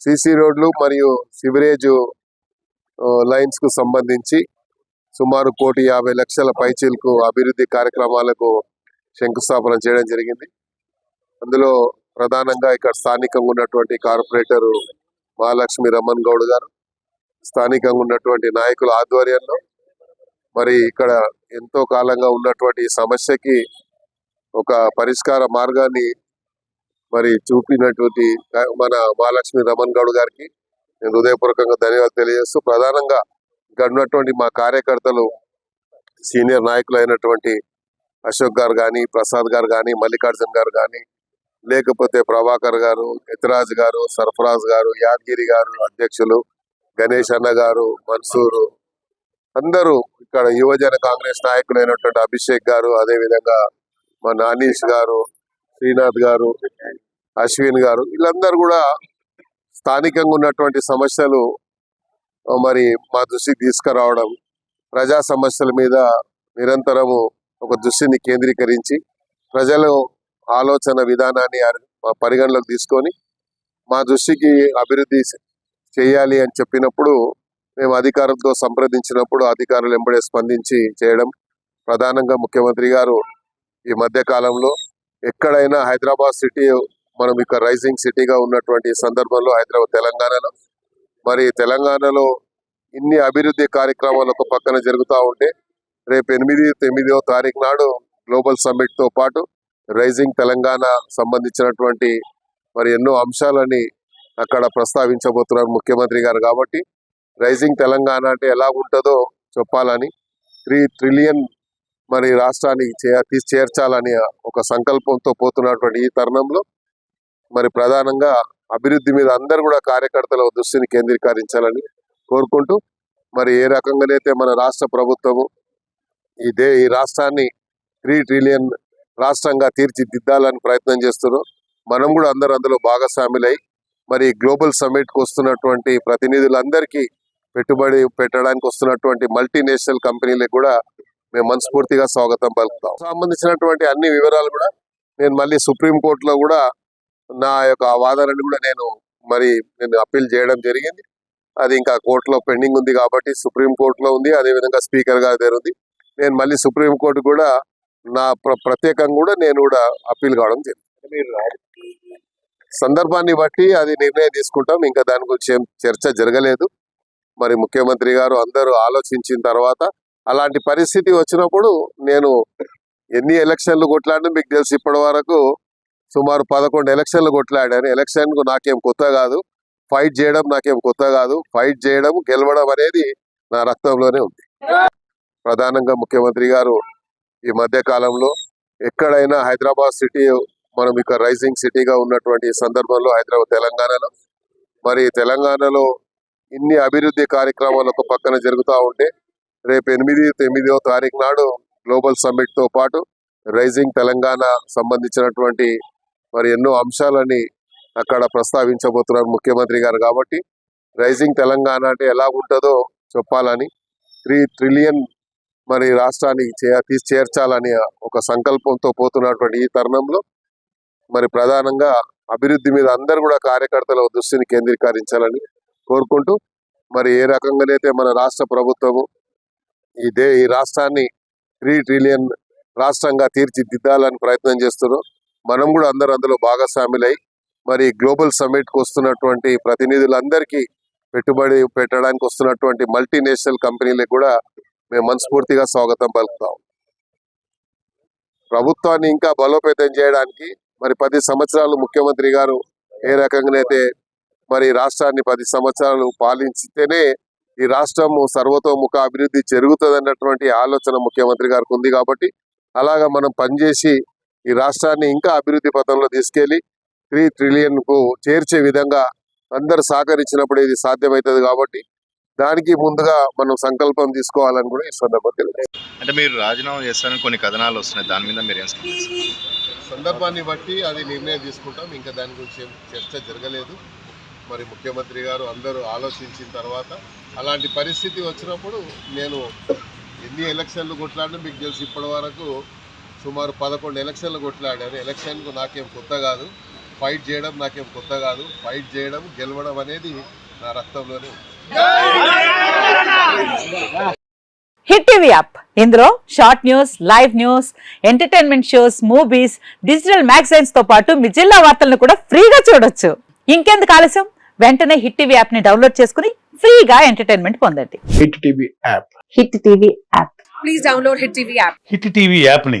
CC రోడ్లు మరియు sewerage లైన్స్కు సంబంధించి సుమారు కోటి యాభై లక్షల పైచీలకు అభివృద్ధి కార్యక్రమాలకు శంకుస్థాపన చేయడం జరిగింది. అందులో ప్రధానంగా ఇక్కడ స్థానికంగా ఉన్నటువంటి కార్పొరేటర్ మహాలక్ష్మి రమణ్ గౌడ్ గారు స్థానికంగా ఉన్నటువంటి నాయకుల ఆధ్వర్యంలో మరి ఇక్కడ ఎంతో కాలంగా ఉన్నటువంటి సమస్యకి ఒక పరిష్కార మార్గాన్ని మరి చూపినటువంటి మన మహాలక్ష్మి రమణ్ గౌడ్ గారికి నేను హృదయపూర్వకంగా ధన్యవాదాలు తెలియజేస్తూ ప్రధానంగా ఇక్కడ ఉన్నటువంటి మా కార్యకర్తలు సీనియర్ నాయకులు అయినటువంటి అశోక్ గారు కానీ ప్రసాద్ గారు కానీ మల్లికార్జున్ గారు కానీ లేకపోతే ప్రభాకర్ గారు యతిరాజ్ గారు సర్ఫరాజ్ గారు యాదగిరి గారు అధ్యక్షులు గణేష్ అన్న గారు మన్సూరు అందరూ ఇక్కడ యువజన కాంగ్రెస్ నాయకులైనటువంటి అభిషేక్ గారు అదే విధంగా నానీష్ గారు శ్రీనాథ్ గారు అశ్విన్ గారు. వీళ్ళందరూ కూడా స్థానికంగా ఉన్నటువంటి సమస్యలు మరి మా దృష్టికి తీసుకురావడం ప్రజా సమస్యల మీద నిరంతరము ఒక దృష్టిని కేంద్రీకరించి ప్రజలు ఆలోచన విధానాన్ని పరిగణలోకి తీసుకొని మా దృష్టికి అభివృద్ధి చేయాలి అని చెప్పినప్పుడు మేము అధికారులతో సంప్రదించినప్పుడు అధికారులు ఎంబడే స్పందించి చేయడం ప్రధానంగా ముఖ్యమంత్రి గారు ఈ మధ్య కాలంలో ఎక్కడైనా హైదరాబాద్ సిటీ మనం ఇక రైజింగ్ సిటీగా ఉన్నటువంటి సందర్భంలో హైదరాబాద్ తెలంగాణలో. మరి తెలంగాణలో ఇన్ని అభివృద్ధి కార్యక్రమాలు ఒక పక్కన జరుగుతూ ఉంటే రేపు ఎనిమిది తొమ్మిదో తారీఖు నాడు గ్లోబల్ సమ్మిట్తో పాటు రైజింగ్ తెలంగాణ సంబంధించినటువంటి మరి ఎన్నో అంశాలని అక్కడ ప్రస్తావించబోతున్నారు ముఖ్యమంత్రి గారు కాబట్టి రైజింగ్ తెలంగాణ అంటే ఎలా ఉంటుందో చెప్పాలని త్రీ ట్రిలియన్ మరి రాష్ట్రానికి చే- చేర్చాలని ఒక సంకల్పంతో పోతున్నటువంటి ఈ తరుణంలో మరి ప్రధానంగా అభివృద్ధి మీద అందరు కూడా కార్యకర్తల దృష్టిని కేంద్రీకరించాలని కోరుకుంటూ మరి ఏ రకంగానైతే మన రాష్ట్ర ప్రభుత్వము ఈ దే ఈ రాష్ట్రాన్ని త్రీ ట్రిలియన్ రాష్ట్రంగా తీర్చిదిద్దాలని ప్రయత్నం చేస్తున్నారు మనం కూడా అందరూ అందులో భాగస్వాములై మరి గ్లోబల్ సమ్మిట్కి వస్తున్నటువంటి ప్రతినిధులందరికీ పెట్టుబడి పెట్టడానికి వస్తున్నటువంటి మల్టీనేషనల్ కంపెనీలకు కూడా మేము మనస్ఫూర్తిగా స్వాగతం పలుకుతాం. సంబంధించినటువంటి అన్ని వివరాలు కూడా నేను మళ్ళీ సుప్రీం కోర్టులో కూడా నా యొక్క వాదనని కూడా నేను మరి నేను అప్పీల్ చేయడం జరిగింది. అది ఇంకా కోర్టులో పెండింగ్ ఉంది కాబట్టి సుప్రీం కోర్టులో ఉంది. అదే విధంగా స్పీకర్ గారి దగ్గర ఉంది. నేను మళ్ళీ సుప్రీం కోర్టు కూడా నా ప్ర- ప్రత్యేకంగా కూడా నేను కూడా అప్పీల్ కావడం జరిగింది. సందర్భాన్ని బట్టి అది నిర్ణయం తీసుకుంటాం. ఇంకా దాని గురించి ఏం చర్చ జరగలేదు. మరి ముఖ్యమంత్రి గారు అందరూ ఆలోచించిన తర్వాత అలాంటి పరిస్థితి వచ్చినప్పుడు నేను ఎన్ని ఎలక్షన్లు కొట్లాడినా మీకు తెలుసు ఇప్పటి వరకు సుమారు పదకొండు ఎలక్షన్లు కొట్లాడాను ఎలక్షన్కు నాకేం కొత్త కాదు. ఫైట్ చేయడం నాకేం కొత్త కాదు. ఫైట్ చేయడం గెలవడం అనేది నా రక్తంలోనే ఉంది. ప్రధానంగా ముఖ్యమంత్రి గారు ఈ మధ్య కాలంలో ఎక్కడైనా హైదరాబాద్ సిటీ మనం ఇక రైజింగ్ సిటీగా ఉన్నటువంటి సందర్భంలో హైదరాబాద్ తెలంగాణలో. మరి తెలంగాణలో ఇన్ని అభివృద్ధి కార్యక్రమాలు ఒక పక్కన జరుగుతూ ఉంటే రేపు ఎనిమిది తొమ్మిదో తారీఖు నాడు గ్లోబల్ సమ్మిట్తో పాటు రైజింగ్ తెలంగాణ సంబంధించినటువంటి మరి ఎన్నో అంశాలని అక్కడ ప్రస్తావించబోతున్నారు ముఖ్యమంత్రి గారు కాబట్టి రైజింగ్ తెలంగాణ అంటే ఎలా ఉంటుందో చెప్పాలని త్రీ ట్రిలియన్ మరి రాష్ట్రానికి చే- తీసి చేర్చాలని ఒక సంకల్పంతో పోతున్నటువంటి ఈ తరుణంలో మరి ప్రధానంగా అభివృద్ధి మీద అందరు కూడా కార్యకర్తల దృష్టిని కేంద్రీకరించాలని కోరుకుంటూ మరి ఏ రకంగానైతే మన రాష్ట్ర ప్రభుత్వము ఈ దే ఈ రాష్ట్రాన్ని త్రీ ట్రిలియన్ రాష్ట్రంగా తీర్చిదిద్దాలని ప్రయత్నం చేస్తున్నారు మనం కూడా అందరూ అందులో భాగస్వాములై మరి గ్లోబల్ సమ్మిట్కి వస్తున్నటువంటి ప్రతినిధులందరికీ పెట్టుబడి పెట్టడానికి వస్తున్నటువంటి మల్టీనేషనల్ కంపెనీలకు కూడా మేము మనస్ఫూర్తిగా స్వాగతం పలుకుతాం. ప్రభుత్వాన్ని ఇంకా బలోపేతం చేయడానికి మరి పది సంవత్సరాలు ముఖ్యమంత్రి గారు ఏ రకంగానైతే మరి రాష్ట్రాన్ని పది సంవత్సరాలు పాలించితేనే ఈ రాష్ట్రం సర్వతోముఖ అభివృద్ధి జరుగుతుంది అన్నటువంటి ఆలోచన ముఖ్యమంత్రి గారికి ఉంది కాబట్టి అలాగా మనం పనిచేసి ఈ రాష్ట్రాన్ని ఇంకా అభివృద్ధి పథంలో తీసుకెళ్ళి త్రీ ట్రిలియన్కు చేర్చే విధంగా అందరు సహకరించినప్పుడు ఇది సాధ్యమవుతుంది కాబట్టి దానికి ముందుగా మనం సంకల్పం తీసుకోవాలని కూడా ఈ సందర్భంగా. అంటే మీరు రాజీనామా చేస్తారని కొన్ని కథనాలు వస్తున్నాయి దాని మీద మీరు ఏం? సందర్భాన్ని బట్టి అది నిర్ణయం తీసుకుంటాం ఇంకా దాని గురించి చర్చ జరగలేదు మరి ముఖ్యమంత్రి గారు అందరూ ఆలోచించిన తర్వాత అలాంటి పరిస్థితి వచ్చినప్పుడు నేను ఎన్ని ఎలక్షన్లు కొట్లాడినా మీకు తెలుసు ఇప్పటి వరకు సుమారు పదకొండు ఎలక్షన్లు కొట్లాడాను ఎలక్షన్కు నాకేం కొత్త కాదు. ఫైట్ చేయడం నాకేం కొత్త కాదు. ఫైట్ చేయడం గెలవడం అనేది నా రక్తంలోనే హిట్ టీవీ యాప్. ఇందులో short news live news entertainment shows movies digital మ్యాగజైన్స్తో పాటు మీ జిల్లా వార్తలను కూడా ఫ్రీగా చూడొచ్చు. ఇంకెందుకు ఆలస్యం? వెంటనే హిట్ టీవీ యాప్ని డౌన్లోడ్ చేసుకుని ఫ్రీగా ఎంటర్టైన్మెంట్ పొందండి. Hit TV app. Hit TV app. Please download Hit TV app. Hit TV యాప్ని